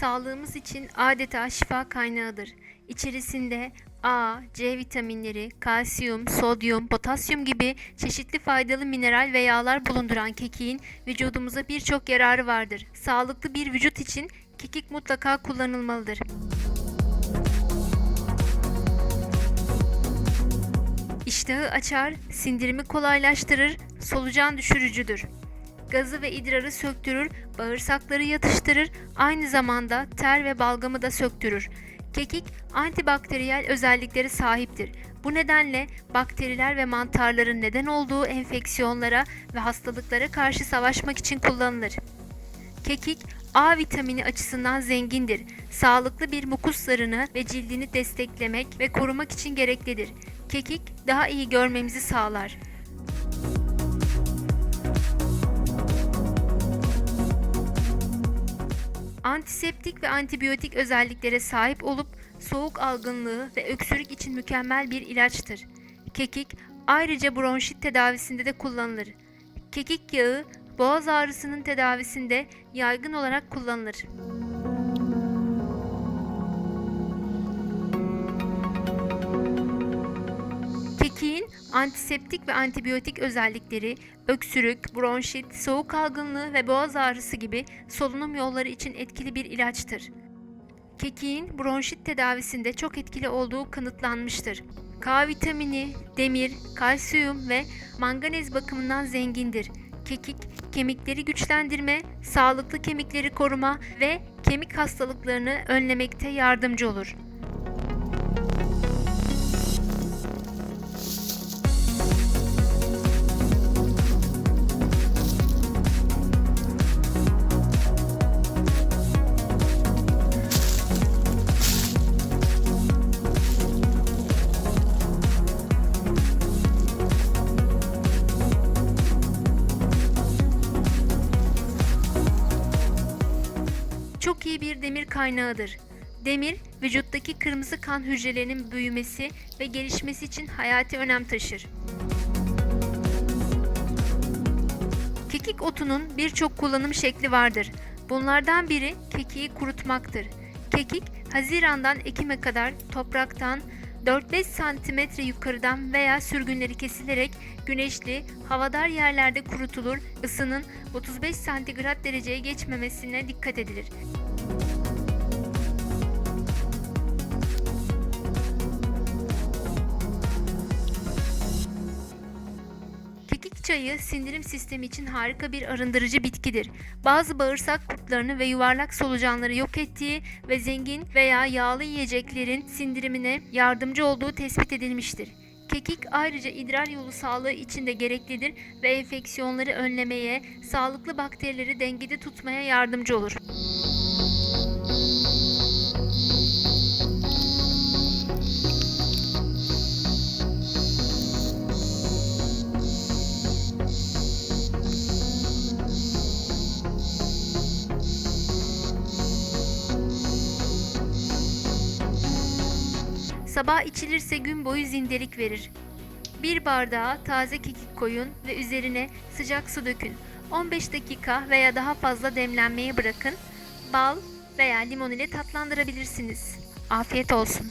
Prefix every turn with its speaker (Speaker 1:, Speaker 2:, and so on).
Speaker 1: Sağlığımız için adeta şifa kaynağıdır. İçerisinde A, C vitaminleri, kalsiyum, sodyum, potasyum gibi çeşitli faydalı mineral ve yağlar bulunduran kekiğin vücudumuza birçok yararı vardır. Sağlıklı bir vücut için kekik mutlaka kullanılmalıdır. İştahı açar, sindirimi kolaylaştırır, solucan düşürücüdür. Gazı ve idrarı söktürür, bağırsakları yatıştırır, aynı zamanda ter ve balgamı da söktürür. Kekik antibakteriyel özellikleri sahiptir. Bu nedenle bakteriler ve mantarların neden olduğu enfeksiyonlara ve hastalıklara karşı savaşmak için kullanılır. Kekik A vitamini açısından zengindir. Sağlıklı bir mukus zarını ve cildini desteklemek ve korumak için gereklidir. Kekik daha iyi görmemizi sağlar. Antiseptik ve antibiyotik özelliklere sahip olup soğuk algınlığı ve öksürük için mükemmel bir ilaçtır. Kekik ayrıca bronşit tedavisinde de kullanılır. Kekik yağı boğaz ağrısının tedavisinde yaygın olarak kullanılır. Antiseptik ve antibiyotik özellikleri öksürük, bronşit, soğuk algınlığı ve boğaz ağrısı gibi solunum yolları için etkili bir ilaçtır. Kekiğin bronşit tedavisinde çok etkili olduğu kanıtlanmıştır. K vitamini, demir, kalsiyum ve manganez bakımından zengindir. Kekik, kemikleri güçlendirme, sağlıklı kemikleri koruma ve kemik hastalıklarını önlemekte yardımcı olur. Çok iyi bir demir kaynağıdır. Demir, vücuttaki kırmızı kan hücrelerinin büyümesi ve gelişmesi için hayati önem taşır. Kekik otunun birçok kullanım şekli vardır. Bunlardan biri kekiği kurutmaktır. Kekik, Haziran'dan Ekim'e kadar topraktan 4-5 santimetre yukarıdan veya sürgünleri kesilerek güneşli, havadar yerlerde kurutulur, ısının 35 santigrat dereceye geçmemesine dikkat edilir. Kekik çayı sindirim sistemi için harika bir arındırıcı bitkidir. Bazı bağırsak kurtlarını ve yuvarlak solucanları yok ettiği ve zengin veya yağlı yiyeceklerin sindirimine yardımcı olduğu tespit edilmiştir. Kekik ayrıca idrar yolu sağlığı için de gereklidir ve enfeksiyonları önlemeye, sağlıklı bakterileri dengede tutmaya yardımcı olur. Sabah içilirse gün boyu zindelik verir. Bir bardağa taze kekik koyun ve üzerine sıcak su dökün. 15 dakika veya daha fazla demlenmeye bırakın. Bal veya limon ile tatlandırabilirsiniz. Afiyet olsun.